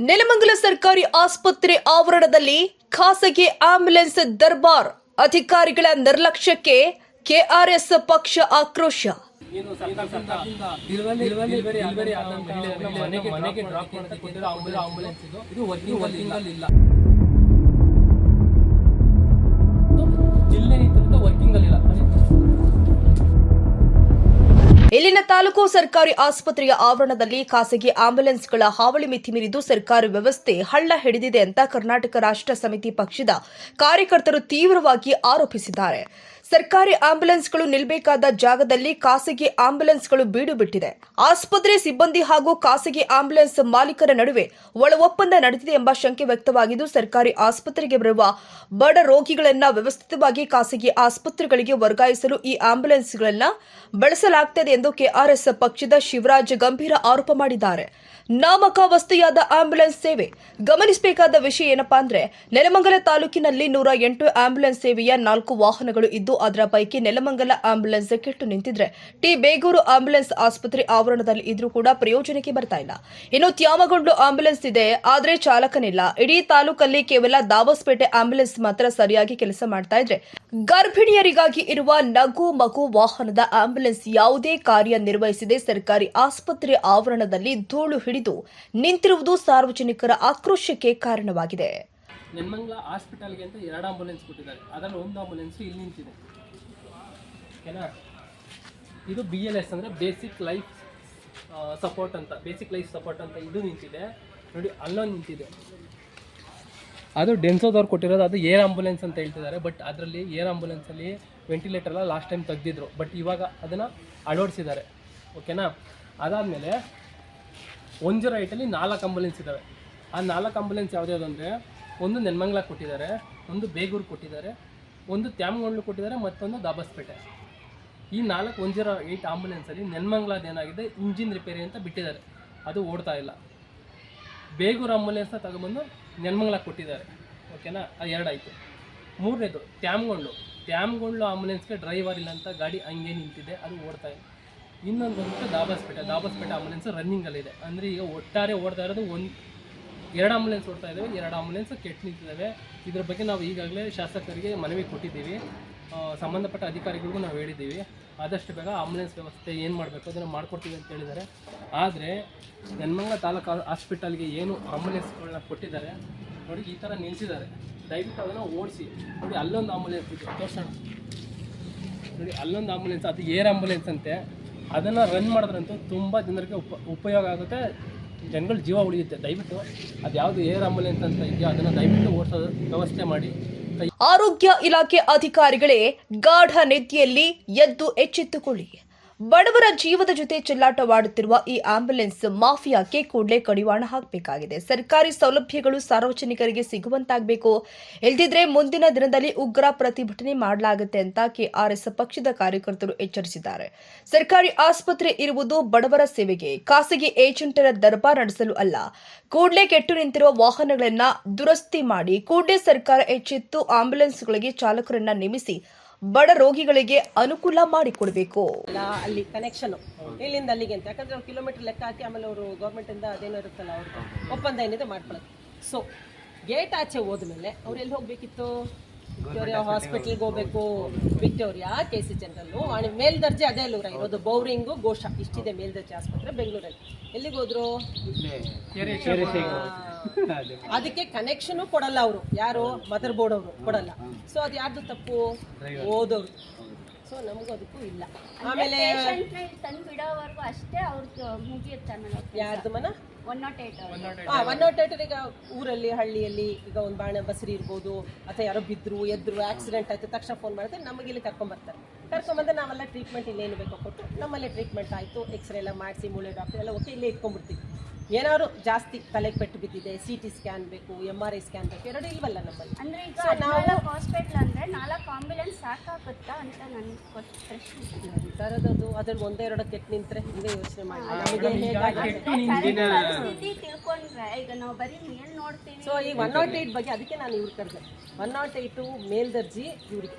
ನೆಲಮಂಗಲ ಸರ್ಕಾರಿ ಆಸ್ಪತ್ರೆ ಆವರಣದಲ್ಲಿ ಖಾಸಗಿ ಆಂಬ್ಯುಲೆನ್ಸ್ ದರ್ಬಾರ್ ಅಧಿಕಾರಿಗಳ ನಿರ್ಲಕ್ಷ್ಯಕ್ಕೆ ಕೆಆರ್ಎಸ್ ಪಕ್ಷ ಆಕ್ರೋಶ. ಏನು ಮನೆಗೆ ಡ್ರಾಪ್ ಆಂಬುಲೆನ್ಸ್ ಇದು ಇಲ್ಲ ಇಲ್ಲಿನ ತಾಲೂಕು ಸರ್ಕಾರಿ ಆಸ್ಪತ್ರೆಯ ಆವರಣದಲ್ಲಿ ಖಾಸಗಿ ಆಂಬ್ಯುಲೆನ್ಸ್ಗಳ ಹಾವಳಿ ಮಿತಿ ಮೀರಿದ್ದು ಸರ್ಕಾರಿ ವ್ಯವಸ್ಥೆ ಹಳ್ಳ ಹಿಡಿದಿದೆ ಅಂತ ಕರ್ನಾಟಕ ರಾಷ್ಟ್ರ ಸಮಿತಿ ಪಕ್ಷದ ಕಾರ್ಯಕರ್ತರು ತೀವ್ರವಾಗಿ ಆರೋಪಿಸಿದ್ದಾರೆ. ಸರ್ಕಾರಿ ಆಂಬ್ಯುಲೆನ್ಸ್ಗಳು ನಿಲ್ಲಬೇಕಾದ ಜಾಗದಲ್ಲಿ ಖಾಸಗಿ ಆಂಬ್ಯುಲೆನ್ಸ್ಗಳು ಬೀಡು ಬಿಟ್ಟಿದೆ ಆಸ್ಪತ್ರೆ ಸಿಬ್ಬಂದಿ ಹಾಗೂ ಖಾಸಗಿ ಆಂಬ್ಯುಲೆನ್ಸ್ ಮಾಲೀಕರ ನಡುವೆ ಒಳ ಒಪ್ಪಂದ ನಡೆದಿದೆ ಎಂಬ ಶಂಕೆ ವ್ಯಕ್ತವಾಗಿದ್ದು, ಸರ್ಕಾರಿ ಆಸ್ಪತ್ರೆಗೆ ಬರುವ ಬಡ ರೋಗಿಗಳನ್ನ ವ್ಯವಸ್ಥಿತವಾಗಿ ಖಾಸಗಿ ಆಸ್ಪತ್ರೆಗಳಿಗೆ ವರ್ಗಾಯಿಸಲು ಈ ಆಂಬ್ಯುಲೆನ್ಸ್ಗಳನ್ನ ಬಳಸಲಾಗ್ತದೆ ಎಂದು ಕೆಆರ್ಎಸ್ ಪಕ್ಷದ ಶಿವರಾಜ್ ಗಂಭೀರ ಆರೋಪ ಮಾಡಿದ್ದಾರೆ. ನಾಮಕ ವಸ್ತೆಯಾದ ಆಂಬ್ಯುಲೆನ್ಸ್ ಸೇವೆ. ಗಮನಿಸಬೇಕಾದ ವಿಷಯ ಏನಪ್ಪಾ ಅಂದ್ರೆ, ನೆಲಮಂಗಲ ತಾಲೂಕಿನಲ್ಲಿ ನೂರ ಎಂಟು ಆಂಬ್ಯುಲೆನ್ಸ್ ಸೇವೆಯ ನಾಲ್ಕು ವಾಹನಗಳು ಇದ್ದು, ಅದರ ಪೈಕಿ ನೆಲಮಂಗಲ ಆಂಬ್ಯುಲೆನ್ಸ್ ಕೆಟ್ಟು ನಿಂತಿದ್ರೆ, ಟಿ ಬೇಗೂರು ಆಂಬ್ಯುಲೆನ್ಸ್ ಆಸ್ಪತ್ರೆ ಆವರಣದಲ್ಲಿ ಇದ್ರೂ ಕೂಡ ಪ್ರಯೋಜನಕ್ಕೆ ಬರ್ತಾ ಇಲ್ಲ. ಇನ್ನು ತ್ಯಾಮಗೊಂಡು ಆಂಬ್ಯುಲೆನ್ಸ್ ಇದೆ, ಆದ್ರೆ ಚಾಲಕನಿಲ್ಲ. ಇಡೀ ತಾಲೂಕಲ್ಲಿ ಕೇವಲ ದಾಬಸ್ಪೇಟೆ ಆಂಬ್ಯುಲೆನ್ಸ್ ಮಾತ್ರ ಸರಿಯಾಗಿ ಕೆಲಸ ಮಾಡ್ತಾ ಇದ್ರೆ, ಗರ್ಭಿಣಿಯರಿಗಾಗಿ ಇರುವ ನಗು ಮಗು ವಾಹನದ ಆಂಬ್ಯುಲೆನ್ಸ್ ಯಾವುದೇ ಕಾರ್ಯ ನಿರ್ವಹಿಸದೆ ಸರ್ಕಾರಿ ಆಸ್ಪತ್ರೆ ಆವರಣದಲ್ಲಿ ಧೂಳು ಹಿಡಿದು ನಿಂತಿರುವುದು ಸಾರ್ವಜನಿಕರ ಆಕ್ರೋಶಕ್ಕೆ ಕಾರಣವಾಗಿದೆ. ನೆಮ್ಮಂಗ್ಲ ಹಾಸ್ಪಿಟಲ್ಗೆ ಅಂತ ಎರಡು ಆಂಬುಲೆನ್ಸ್ ಕೊಟ್ಟಿದ್ದಾರೆ. ಅದರಲ್ಲಿ ಒಂದು ಆಂಬುಲೆನ್ಸ್ ಇಲ್ಲಿ ನಿಂತಿದೆ. ಓಕೆನಾ ಇದು ಬಿ ಎಲ್ ಎಸ್ ಅಂದರೆ ಬೇಸಿಕ್ ಲೈಫ್ ಸಪೋರ್ಟ್ ಅಂತ. ಬೇಸಿಕ್ ಲೈಫ್ ಸಪೋರ್ಟ್ ಅಂತ ಇದು ನಿಂತಿದೆ. ನೋಡಿ ಅಲ್ಲೊಂದು ನಿಂತಿದೆ. ಅದು ಡೆನ್ಸೋದವ್ರು ಕೊಟ್ಟಿರೋದು, ಅದು ಏರ್ ಆಂಬುಲೆನ್ಸ್ ಅಂತ ಹೇಳ್ತಿದ್ದಾರೆ. ಬಟ್ ಅದರಲ್ಲಿ ಏರ್ ಆಂಬುಲೆನ್ಸಲ್ಲಿ ವೆಂಟಿಲೇಟರ್ ಎಲ್ಲ ಲಾಸ್ಟ್ ಟೈಮ್ ತೆಗೆದಿದ್ರು. ಬಟ್ ಇವಾಗ ಅದನ್ನು ಅಳವಡಿಸಿದ್ದಾರೆ. ಓಕೆನಾ? ಅದಾದಮೇಲೆ ಮೇಲೆ ಜೀರೋ ಏಯ್ಟಲ್ಲಿ ನಾಲ್ಕು ಆಂಬುಲೆನ್ಸ್ ಇದ್ದಾವೆ ಆ ನಾಲ್ಕು ಆಂಬುಲೆನ್ಸ್ ಯಾವುದ್ಯಾವ್ದು ಅಂದರೆ ಒಂದು ನೆನ್ಮಂಗ್ಲ ಕೊಟ್ಟಿದ್ದಾರೆ, ಒಂದು ಬೇಗೂರು ಕೊಟ್ಟಿದ್ದಾರೆ, ಒಂದು ತ್ಯಾಮಗೊಂಡ್ಲು ಕೊಟ್ಟಿದ್ದಾರೆ, ಮತ್ತೊಂದು ದಾಬಸ್ಪೇಟೆ. ಈ ನಾಲ್ಕು ಒಂದು ಜೀರೋ ಏಯ್ಟ್ ಆಂಬುಲೆನ್ಸಲ್ಲಿ ನೆನ್ಮಂಗ್ಲಾದ ಏನಾಗಿದೆ, ಇಂಜಿನ್ ರಿಪೇರಿ ಅಂತ ಬಿಟ್ಟಿದ್ದಾರೆ. ಅದು ಓಡ್ತಾ ಇಲ್ಲ. ಬೇಗೂರು ಆಂಬುಲೆನ್ಸ್ನ ತಗೊಂಬಂದು ನೆನ್ಮಂಗ್ಲ ಕೊಟ್ಟಿದ್ದಾರೆ. ಓಕೆನಾ? ಅದು ಎರಡಾಯಿತು. ಮೂರನೇದು ತ್ಯಾಮಗೊಂಡ್ಲು ತ್ಯಾಮಗೊಂಡ್ಲು ಆಂಬುಲೆನ್ಸ್ಗೆ ಡ್ರೈವರ್ ಇಲ್ಲ ಅಂತ ಗಾಡಿ ಹಂಗೆ ನಿಂತಿದೆ, ಅದು ಓಡ್ತಾ ಇಲ್ಲ. ಇನ್ನೊಂದು ಬಂದ್ಬಿಟ್ಟು ದಾಬಸ್ಪೇಟೆ ದಾಬಸ್ಪೇಟೆ ಆಂಬುಲೆನ್ಸ್ ರನ್ನಿಂಗಲ್ಲಿದೆ ಅಂದರೆ ಈಗ ಒಟ್ಟಾರೆ ಓಡ್ತಾ ಇರೋದು ಒಂದು ಎರಡು ಆಂಬುಲೆನ್ಸ್ ಓಡ್ತಾ ಇದ್ದಾವೆ ಎರಡು ಆಂಬುಲೆನ್ಸ್ ಕೆಟ್ಟು ನಿಂತಿದ್ದಾವೆ ಇದ್ರ ಬಗ್ಗೆ ನಾವು ಈಗಾಗಲೇ ಶಾಸಕರಿಗೆ ಮನವಿ ಕೊಟ್ಟಿದ್ದೀವಿ. ಸಂಬಂಧಪಟ್ಟ ಅಧಿಕಾರಿಗಳಿಗೂ ನಾವು ಹೇಳಿದ್ದೀವಿ. ಆದಷ್ಟು ಬೇಗ ಆಂಬುಲೆನ್ಸ್ ವ್ಯವಸ್ಥೆ ಏನು ಮಾಡಬೇಕು ಅದನ್ನು ಮಾಡ್ಕೊಡ್ತೀವಿ ಅಂತ ಹೇಳಿದ್ದಾರೆ. ಆದರೆ ನೆನ್ಮಂಗ ತಾಲೂಕು ಹಾಸ್ಪಿಟಲ್ಗೆ ಏನು ಆಂಬುಲೆನ್ಸ್ಗಳನ್ನ ಕೊಟ್ಟಿದ್ದಾರೆ, ನೋಡಿ ಈ ಥರ ನಿಲ್ಸಿದ್ದಾರೆ. ದಯವಿಟ್ಟು ಅದನ್ನು ಓಡಿಸಿ. ನೋಡಿ ಅಲ್ಲೊಂದು ಆಂಬುಲೆನ್ಸ್ ಇದೆ. ತೋರಿಸೋಣ. ನೋಡಿ ಅಲ್ಲೊಂದು ಆಂಬುಲೆನ್ಸ್ ಅದು ಏರ್ ಆಂಬುಲೆನ್ಸ್ ಅಂತೆ. ಅದನ್ನು ರನ್ ಮಾಡಿದ್ರಂತೂ ತುಂಬ ಜನರಿಗೆ ಉಪ, ಉಪಯೋಗ ಆಗುತ್ತೆ. ಜನಗಳು ಜೀವ ಉಳಿಯುತ್ತೆ. ದಯವಿಟ್ಟು ಅದು ಯಾವುದು ಏರ್ ಆಂಬುಲೆನ್ಸ್ ಅಂತ ಇದೆಯೋ ಅದನ್ನು ದಯವಿಟ್ಟು ಓಡಿಸೋ ವ್ಯವಸ್ಥೆ ಮಾಡಿ. ಆರೋಗ್ಯ ಇಲಾಖೆ ಅಧಿಕಾರಿಗಳೇ ಗಾಢ ನೆತ್ತಿಯಲ್ಲಿ ಎದ್ದು ಎಚ್ಚೆತ್ತುಕೊಳ್ಳಿ. ಬಡವರ ಜೀವದ ಜೊತೆ ಚೆಲ್ಲಾಟವಾಡುತ್ತಿರುವ ಈ ಆಂಬ್ಯುಲೆನ್ಸ್ ಮಾಫಿಯಾಕ್ಕೆ ಕೂಡಲೇ ಕಡಿವಾಣ ಹಾಕಬೇಕಾಗಿದೆ. ಸರ್ಕಾರಿ ಸೌಲಭ್ಯಗಳು ಸಾರ್ವಜನಿಕರಿಗೆ ಸಿಗುವಂತಾಗಬೇಕು. ಇಲ್ದಿದ್ರೆ ಮುಂದಿನ ದಿನದಲ್ಲಿ ಉಗ್ರ ಪ್ರತಿಭಟನೆ ಮಾಡಲಾಗುತ್ತೆ ಅಂತ ಕೆಆರ್ಎಸ್ ಪಕ್ಷದ ಕಾರ್ಯಕರ್ತರು ಎಚ್ಚರಿಸಿದ್ದಾರೆ. ಸರ್ಕಾರಿ ಆಸ್ಪತ್ರೆ ಇರುವುದು ಬಡವರ ಸೇವೆಗೆ, ಖಾಸಗಿ ಏಜೆಂಟರ ದರ್ಬಾರ್ ನಡೆಸಲು ಅಲ್ಲ. ಕೂಡಲೇ ಕೆಟ್ಟು ನಿಂತಿರುವ ವಾಹನಗಳನ್ನ ದುರಸ್ತಿ ಮಾಡಿ ಕೂಡಲೇ ಸರ್ಕಾರ ಎಚ್ಚೆತ್ತು ಆಂಬ್ಯುಲೆನ್ಸ್ಗಳಿಗೆ ಚಾಲಕರನ್ನ ನೇಮಿಸಿ ಬಡ ರೋಗಿಗಳಿಗೆ ಅನುಕೂಲ ಮಾಡಿಕೊಡಬೇಕು. ಅಲ್ಲ ಕನೆಕ್ಷನ್ ಇಲ್ಲಿಂದ ಅಲ್ಲಿಗೆ ಅಂತ. ಯಾಕಂದ್ರೆ ಅವ್ರು ಕಿಲೋಮೀಟರ್ ಲೆಕ್ಕ ಹಾಕಿ ಆಮೇಲೆ ಅವರು ಗೌರ್ಮೆಂಟಿಂದ ಅದೇನೋ ಇರುತ್ತಲ್ಲ ಅವ್ರಿಗೆ ಒಪ್ಪಂದ ಏನಿದೆ ಮಾಡ್ಕೊಳ್ಳೋದು ಸೊ ಗೇಟ್ ಆಚೆ ಹೋದ್ಮೇಲೆ ಅವ್ರು ಎಲ್ಲಿ ಹೋಗ್ಬೇಕಿತ್ತು? ವಿಕ್ಟೋರಿಯಾ ಹಾಸ್ಪಿಟಲ್ಗೆ ಹೋಗ್ಬೇಕು. ವಿಕ್ಟೋರಿಯಾ ಕೆ ಸಿ ಜನರಲ್ಲು ಮೇಲ್ದರ್ಜೆ ಅದೇ ಅಲ್ಲೂರ ಇರೋದು. ಬೌರಿಂಗು ಘೋಷ. ಇಷ್ಟಿದೆ ಮೇಲ್ದರ್ಜೆ ಆಸ್ಪತ್ರೆ ಬೆಂಗಳೂರಲ್ಲಿ. ಎಲ್ಲಿಗೆ ಹೋದ್ರು? ಅದಕ್ಕೆ ಕನೆಕ್ಷನ್ ಕೊಡಲ್ಲ ಅವರು. ಯಾರು? ಮದರ್ ಬೋರ್ಡ್ ಅವರು. ಕೊಡಲ್ಲ. ಸೊ ಅದು ಯಾರ್ದು ತಪ್ಪು? ಓದೋರು. ಸೊ ನಮಗೂ ಅದಕ್ಕೂ ಇಲ್ಲ. ಆಮೇಲೆ ತಂದು ಬಿಡೋವರೆಗೂ ಅಷ್ಟೇ ಮುಗಿಯುತ್ತೆ ಆಮೇಲೆ ಯಾರ್ದು ಮನ? One nought eight one nought eight ಈಗ ಊರಲ್ಲಿ ಹಳ್ಳಿಯಲ್ಲಿ ಈಗ ಒಂದು ಬಾಣ ಬಸರಿ ಇರ್ಬೋದು ಅಥವಾ ಯಾರೋ ಬಿದ್ರು ಎದ್ರು ಆಕ್ಸಿಡೆಂಟ್ ಆಯ್ತು ತಕ್ಷಣ ಫೋನ್ ಮಾಡಿದ್ರೆ ನಮಗೆ ಇಲ್ಲಿ ಕರ್ಕೊಂಬರ್ತಾರೆ ಕರ್ಕೊಂಬಂದ್ರೆ ನಾವೆಲ್ಲ ಟ್ರೀಟ್ಮೆಂಟ್ ಇಲ್ಲೇನು ಬೇಕೋ ಕೊಟ್ಟು ನಮ್ಮಲ್ಲಿ ಟ್ರೀಟ್ಮೆಂಟ್ ಆಯಿತು ಎಕ್ಸ್ರೇ ಎಲ್ಲ ಮಾಡಿಸಿ ಮೂಳೆ ಡಾಕ್ಟರ್ ಎಲ್ಲ ಓಕೆ ಇಲ್ಲೇ ಇಟ್ಕೊಂಡ್ಬಿಡ್ತೀವಿ. ಏನಾದ್ರು ಜಾಸ್ತಿ ತಲೆಗೆ ಪೆಟ್ಟು ಬಿದ್ದಿದೆ ಸಿ ಟಿ ಸ್ಕ್ಯಾನ್ ಬೇಕು ಎಂ ಆರ್ ಐ ಸ್ಕ್ಯಾನ್ ಬೇಕು ಎರಡು ಇಲ್ವಲ್ಲ ನಮ್ಮಲ್ಲಿ. ಅಂದ್ರೆ ಈಗ ನಾವು- ನಾಲ್ಕು ಹಾಸ್ಪಿಟ್ಲ್ ಅಂದ್ರೆ ನಾಲ್ಕು ಸಾಕಾಗುತ್ತಾ ಅಂತ ನನ್ನ ಪ್ರಶ್ನೆ ಥರದ್ದು ಅದ್ರಲ್ಲಿ ಒಂದೇ ಎರಡು ಕೆಟ್ಟು ನಿಂತ್ರೆ ಹಿಂದೆ ಯೋಚನೆ ಮಾಡಿ. ನಮಗೆ ಪರಿಸ್ಥಿತಿ ತಿಳ್ಕೊಂಡ್ರೆ ಈಗ ನಾವು ಬರೀ ಮೇಲ್ ನೋಡ್ತೀವಿ. ಸೊ ಈ ಒನ್ ನಾಟ್ ಏಯ್ಟ್ ಬಗ್ಗೆ ಅದಕ್ಕೆ ನಾನು ಇವ್ರು ಕರೆದೆ. ಒನ್ ನಾಟ್ ಏಯ್ಟು ಮೇಲ್ದರ್ಜಿ ಇವರಿಗೆ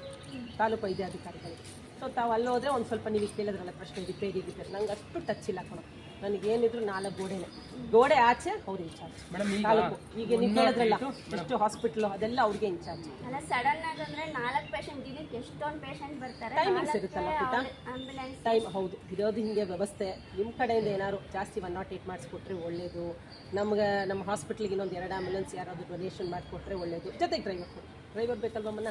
ತಾಲೂಕು ವೈದ್ಯಾಧಿಕಾರಿಗಳಿಗೆ. ಸೊ ತಾವು ಅಲ್ಲೋದ್ರೆ ಒಂದು ಸ್ವಲ್ಪ ನೀವು ಕೇಳಿದ್ರಲ್ಲ ಪ್ರಶ್ನೆ ರಿಪೇರಿ ಗಿಪೇರಿ ನಂಗೆ ಅಷ್ಟು ಟಚ್ ಇಲ್ಲ ಕಣೋ. ನನಗೇನಿದ್ರು ನಾಲ್ಕು ಗೋಡೆನೆ. ಗೋಡೆ ಆಚೆ ಅವ್ರು ಇನ್ಚಾರ್ಜ್ ಮೇಡಮ್ ಈಗ ತಾಲೂಕು ಈಗ ನೀವು ಹೇಳಿದ್ರಲ್ಲ ಎಷ್ಟು ಹಾಸ್ಪಿಟ್ಲು ಅದೆಲ್ಲ ಅವ್ರಿಗೆ ಇನ್ಚಾರ್ಜ್ ಅಲ್ಲ ಸಡನ್ ಆಗಿ ನಾಲ್ಕು ಪೇಷಂಟ್ ದಿನಕ್ಕೆ ಎಷ್ಟೊಂದು ಪೇಷಂಟ್ ಬರ್ತಾರೆ ಇರುತ್ತಲ್ಲ ಟೈಮ್ ಹೌದು. ಇರೋದು ಹಿಂಗೆ ವ್ಯವಸ್ಥೆ. ನಿಮ್ಮ ಕಡೆಯಿಂದ ಏನಾದ್ರು ಜಾಸ್ತಿ ಒನ್ ನಾಟ್ ಏಟ್ ಮಾಡಿಸ್ಕೊಟ್ರೆ ಒಳ್ಳೇದು. ನಮ್ಗೆ ನಮ್ಮ ಹಾಸ್ಪಿಟ್ಲಿಗೆ ಇನ್ನೊಂದು ಎರಡು ಆಂಬುಲೆನ್ಸ್ ಯಾರಾದರೂ ಡೊನೇಷನ್ ಮಾಡಿಕೊಟ್ರೆ ಒಳ್ಳೇದು. ಜೊತೆಗೆ ಡ್ರೈವರ್ ಡ್ರೈವರ್ ಬೇಕಲ್ವಮ್ಮನ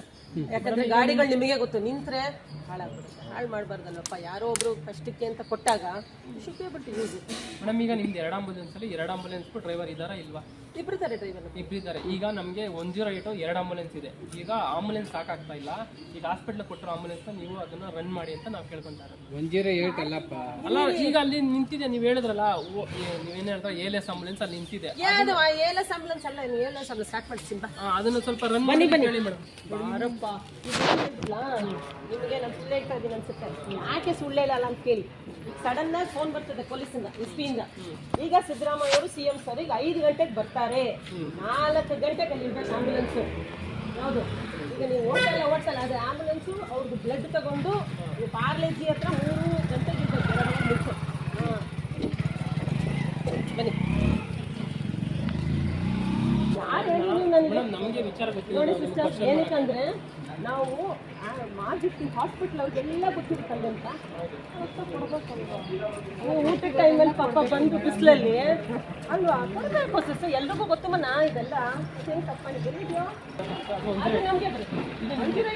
ಯಾಕಂದ್ರೆ ಗಾಡಿಗಳು ನಿಮಗೆ ಗೊತ್ತು ನಿಂತ್ರೆ ಹಾಳಾಗ್ಬಿಡುತ್ತೆ. ಹಾಳು ಮಾಡಬಾರ್ದಲ್ಲಪ್ಪ. ಯಾರೋ ಒಬ್ರು ಕಷ್ಟಕ್ಕೆ ಅಂತ ಕೊಟ್ಟಾಗ ಶುಡ್ ಬಟ್ ಯೂಸ್ ಮೇಡಮ್ ಈಗ ನಿಮ್ದು ಎರಡು ಆಂಬುಲೆನ್ಸ್ ಅಲ್ಲಿ ಎರಡು ಆಂಬುಲೆನ್ಸ್ ಡ್ರೈವರ್ ಇದಾರಾ ಇಲ್ವಾ? ಡ್ರೈವರ್ ಇಬ್ಬರಿದ್ದಾರೆ ಈಗ ನಮಗೆ ಒನ್ ಜೀರೋ ಏಟು ಎರಡು ಆಂಬುಲೆನ್ಸ್ ಇದೆ. ಈಗ ಆಂಬುಲೆನ್ಸ್ ಸಾಕಾಗ್ತಾ ಇಲ್ಲ. ಈಗ ಹಾಸ್ಪಿಟ್ಲ್ ಕೊಟ್ಟಿರೋ ಆಂಬುಲೆನ್ಸ್ ನೀವು ಅದನ್ನ ರನ್ ಮಾಡಿ ಅಂತ ನಾವು ಕೇಳ್ಕೊಂತಾರೆ ಒನ್ ಜೀರೋ ಏಟ್ ಅಲ್ಲಪ್ಪ. ಅಲ್ಲ ಈಗ ಅಲ್ಲಿ ನಿಂತಿದೆ. ನೀವು ಹೇಳಿದ್ರಲ್ಲ ಓ- ಏ- ನೀವೇನ್ ಹೇಳ್ತಾ ಎಲ್ ಎಸ್ ಆಂಬುಲೆನ್ಸ್ ಅಲ್ಲಿ ನಿಂತಿದೆ. ಆಂಬುಲೆನ್ಸ್ ಅಲ್ಲ ಸ್ಟಾರ್ಟ್ ಅದನ್ನ ಸ್ವಲ್ಪ ರನ್ ಮಾಡಿ ಹೇಳಿ ಮೇಡಮ್. ಬಾರಪ್ಪ ನಿಮಗೆ ನಾನು ಸುಳ್ಳು ಹೇಳ್ತಾ ಇದ್ದೀನಿ ಅನ್ಸುತ್ತೆ. ಯಾಕೆ ಸುಳ್ಳು ಹೇಳಲ್ಲ ಅಂತ ಕೇಳಿ. ಸಡನ್ ಆಗಿ ಫೋನ್ ಬರ್ತದೆ ಪೊಲೀಸಿಂದ ಎಸ್ ಪಿಯಿಂದ ಈಗ ಸಿದ್ದರಾಮಯ್ಯ ಅವರು ಸಿ ಎಂ ಸರ್ ಈಗ ಐದು ಗಂಟೆಗೆ ಬರ್ತಾರೆ. ನಾಲ್ಕು ಗಂಟೆಗೆ ಅಲ್ಲಿ ಇರ್ಬೇಕು ಆಂಬುಲೆನ್ಸು ಹೌದು ಈಗ ನೀವು ಓಡ್ಸಲ್ಲ ಓಡ್ಸಲ್ಲ ಅದು ಆಂಬುಲೆನ್ಸು ಅವ್ರದ್ದು ಬ್ಲಡ್ ತಗೊಂಡು ಪಾರ್ಲೇಜಿ ಹತ್ರ ಮೂರು ಗಂಟೆಗೆ ಇರ್ಬೇಕು ಬನ್ನಿ. ಯಾರು ಹೇಳಿದ್ರು ನನಗೆ? ನಮಗೆ ವಿಚಾರ ಗೊತ್ತಿಲ್ಲ ನೋಡಿ ಸಿಸ್ಟರ್ ಏನಕ್ಕಂದ್ರೆ ನಾವು ಮಾಡಿರ್ತೀವಿ ಹಾಸ್ಪಿಟ್ಲ್ ಅವ್ರಿಗೆಲ್ಲ ಗೊತ್ತಿರುತ್ತಲ್ಲ ಅಂತ. ಊಟದ ಟೈಮಲ್ಲಿ ಪಾಪ ಬಂದು ಬಿಸಿಲಲ್ಲಿ. ಅಲ್ವಾ? ಕೊಡಬೇಕು ಸಿಸ್ಟರ್ ಎಲ್ರಿಗೂ ನಾ ಇದೆಲ್ಲ. ಏನು ತಪ್ಪಾಗಿ ಎಲ್ಲಿದೆಯೋ? ಅದು ನಮಗೆ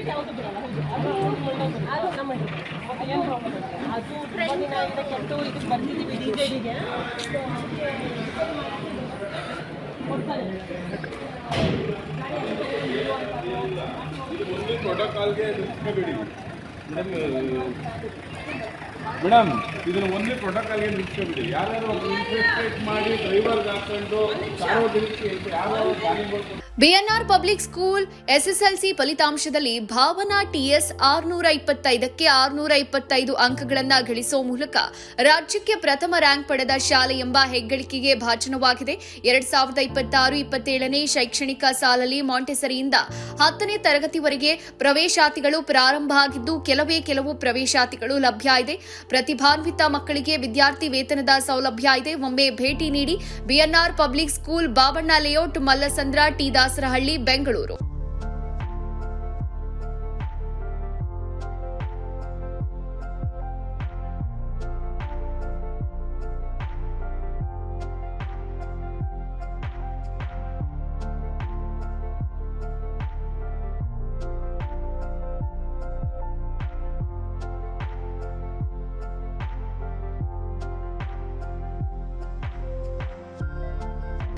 ಯಾವುದು ಅದು ಅದು ನಮ್ಮ ಅದು ತುಂಬ ದಿನ ಕೆಟ್ಟು ಇದಕ್ಕೆ ಬರ್ತಿದ್ದೀವಿ ಡಿ ಕೊಡ್ತಾರೆ ಬಿಡಿ ನಿಲ್ಸ್ಕೋಬೇಡಿ ಮೇಡಮ್, ಇದನ್ನ ಒಂದೇ ಪ್ರೋಟೋಕಾಲ್ಗೆ ನಿಲ್ಸ್ಕೊಂಡ್ಬಿಡಿ ಯಾರು ಇನ್ವೆಸ್ಟಿಗೇಟ್ ಮಾಡಿ ಡ್ರೈವರ್ಗೆ ಹಾಕೊಂಡು ಯಾರೋ ಬಿಎನ್ಆರ್ ಪಬ್ಲಿಕ್ ಸ್ಕೂಲ್ ಎಸ್ಎಸ್ಎಲ್ಸಿ ಫಲಿತಾಂಶದಲ್ಲಿ ಭಾವನಾ ಟಿಎಸ್ ಆರ್ನೂರ ಇಪ್ಪತ್ತೈದಕ್ಕೆ ಆರ್ನೂರ ಇಪ್ಪತ್ತೈದು ಅಂಕಗಳನ್ನ ಗಳಿಸುವ ಮೂಲಕ ರಾಜ್ಯಕ್ಕೆ ಪ್ರಥಮ ರ್ಯಾಂಕ್ ಪಡೆದ ಶಾಲೆ ಎಂಬ ಹೆಗ್ಗಳಿಕೆಗೆ ಭಾಜನವಾಗಿದೆ. ಎರಡ್ ಸಾವಿರದ ಇಪ್ಪತ್ತಾರು ಇಪ್ಪತ್ತೇಳನೇ ಶೈಕ್ಷಣಿಕ ಸಾಲಲ್ಲಿ ಮಾಂಟೆಸರಿಯಿಂದ ಹತ್ತನೇ ತರಗತಿವರೆಗೆ ಪ್ರವೇಶಾತಿಗಳು ಪ್ರಾರಂಭ ಆಗಿದ್ದು, ಕೆಲವೇ ಕೆಲವು ಪ್ರವೇಶಾತಿಗಳು ಲಭ್ಯ ಇದೆ. ಪ್ರತಿಭಾನ್ವಿತ ಮಕ್ಕಳಿಗೆ ವಿದ್ಯಾರ್ಥಿ ವೇತನದ ಸೌಲಭ್ಯ ಇದೆ. ಒಮ್ಮೆ ಭೇಟಿ ನೀಡಿ BNR public school Babanna layout Mallasandra T Dasarahalli, Bengaluru.